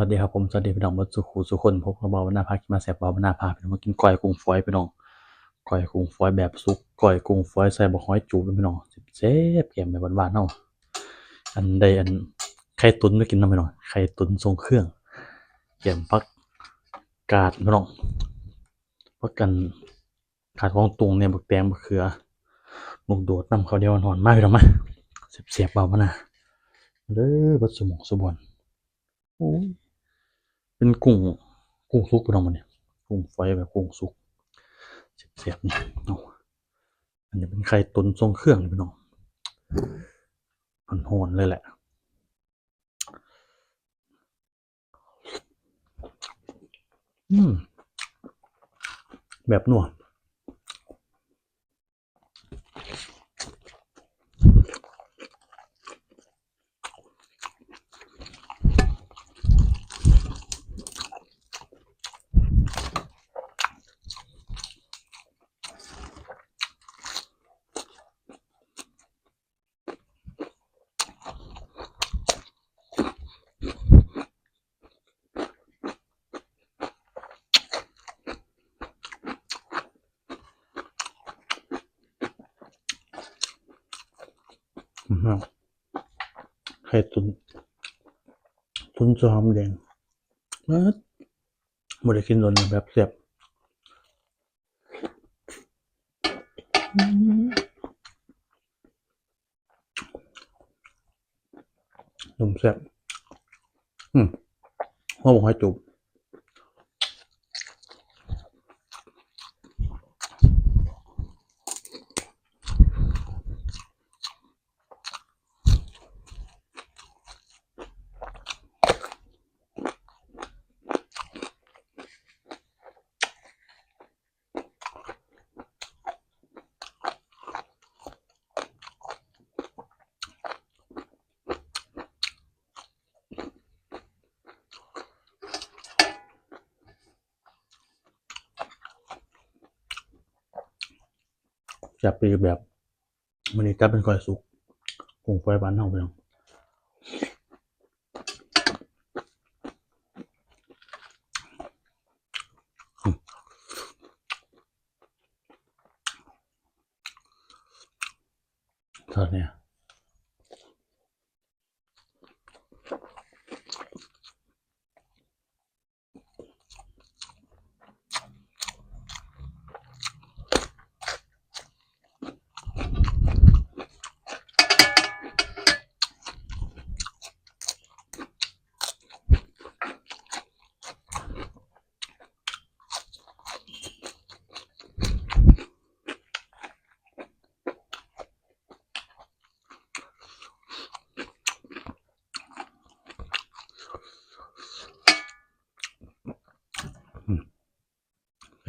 วัสดีครับผมสวัสดีพี่น้องบดสุขูสุคนพบกับเบาหน้าพากินมาแสบเบาหน้าพาพี่น้องมากินก้อยกุ้งฝอยพี่น้องก้อยกุ้งฝอยแบบสุกก้อยกุ้งฝอยใส่บักฮ้อยจูบพี่น้องเจ็บๆแกมแบบหวานๆเนาะอันใดอันไข่ตุ๋นไม่กินน้ำพี่น้องไข่ตุ๋นทรงเครื่องแกมพักกาดพี่น้องพักกันขาดของตุงเนี่ยบักแตงบักเขือลูกโดดน้ำเขาเดียวหอนมากพี่น้องมาเสียบๆเบามานะเด้อบัดสมองสมบันโอ้ เป็นกุ้งกุ้งสุกไปลองมันเนี่ยกุ้งไฟแบบกุ้งสุกเสียบๆนี่เอาอันนี้เป็นไข่ตุ๋นทรงเครื่องนี่พี่น้องมันหอนๆเลยแหละอืมแบบนัวอื มเอาไข่ตุนตุนจอมแดงมาบ่ได้กินโดนแบบเสียบอืมนมแซ่บอืมหัวบอกให้จุบ จะปีแบบมันนี้จะเป็นก้อยสุกหงไฟบ้านเฮาไปน้องอืมเท่านี้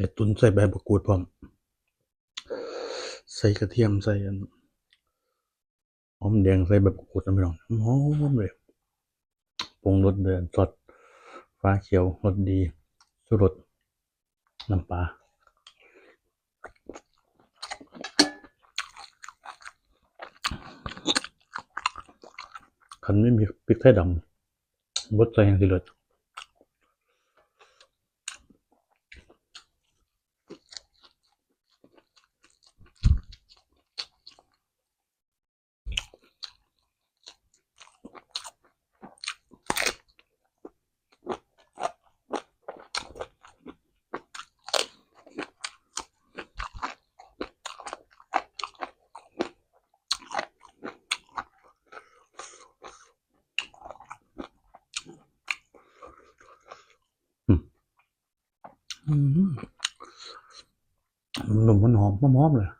ไอ้ตุนใส่ใบมะกรูดพร้อม ใส่กระเทียมใส่หอมแดงใส่แบบมะกรูดนะพี่น้องหอมเลยปรุงรสเดือนสดฟ้าเขียวรสดีสุรสน้ำปลาคันไม่มีพริกไทยดำบดใส่ยังสิเลิศอื นุ่มมันหอมหอมเลย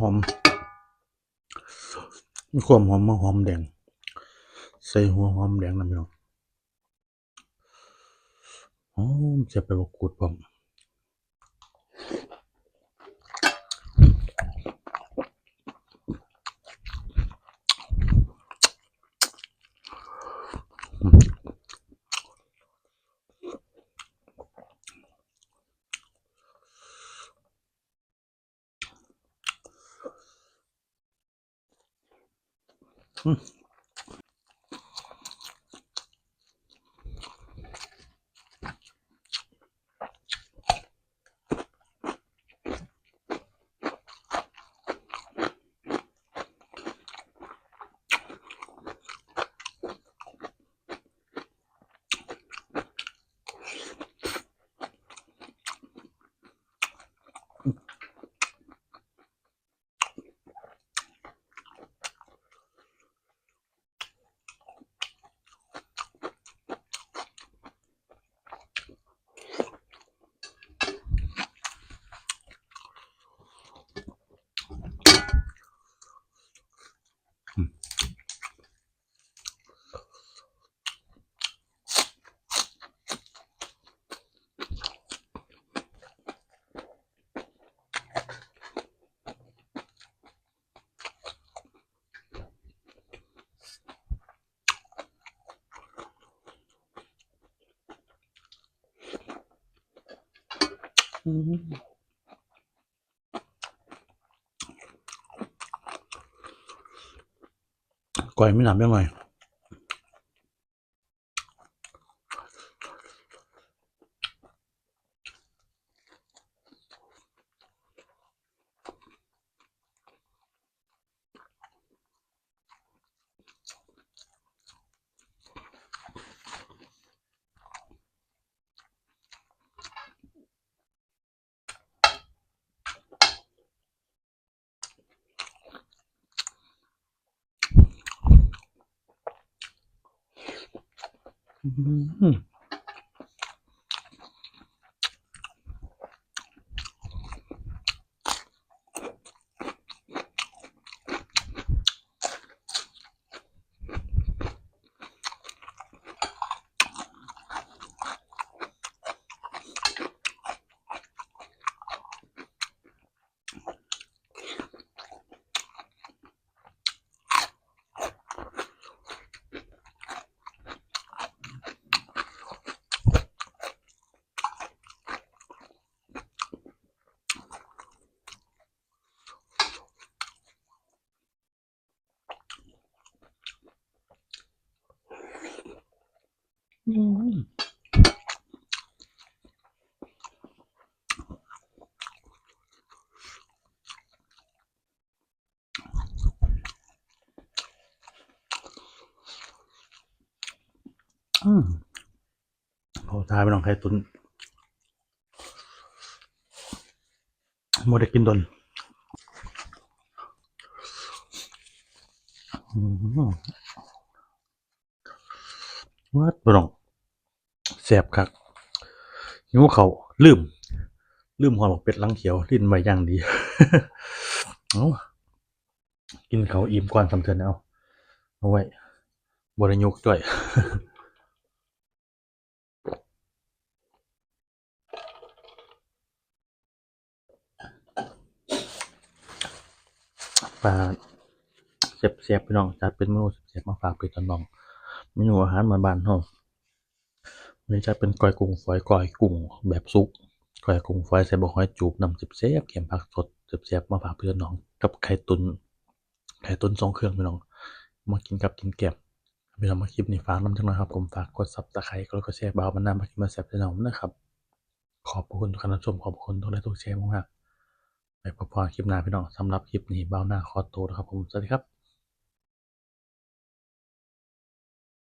อ อม มี ความหอมมาหอมแดง ใส่หัวหอมแดงนะพี่น้องหอมเสียบไปบกกูดผม อื ก่อยไม่หนำยังไง อืมอืม อืมพอทายไปลองไข่ตุนโมได้กินดนวัดไปลองแสบคักหิวเขาลืม ลืมหอดบอกเป็ดลังเขียวลิ้นไว้ย่างดี เอากินเขาอิ่มก่อนสำเทินเอา เอาไว้บริยุกจ่อย ปลาเสียบเสียบพี่น้องจัดเป็นเมนูเสียบมาฝากพี่ตอนน้องเมนูอาหารมาบ้านๆเฮาวันนี้จะเป็นก้อยกุ้งฝอยก้อยกุ้งแบบสุกก้อยกุ้งฝอยใส่บะหอยจูบน้ำเสียบๆเค็มผักสดเสียบๆมาฝากพี่ตอนน้องกับไข่ตุนไข่ตุนทรงเครื่องพี่น้องมากินกับกินแกมพี่น้องมาคลิปนี้ฝากน้ำจังนะครับผมฝากกดซับสไครต์กดกระแชร์บ่าวมันนำมากินมาแซ่บพี่น้องนะครับขอบคุณทุกการรับชมขอบคุณทุกไลค์ทุกแชร์มากๆ ไปพบกันคลิปหน้าพี่น้องสำหรับคลิปนี้เบ้าหน้าขอตัวนะครับผมสวัสดีครับ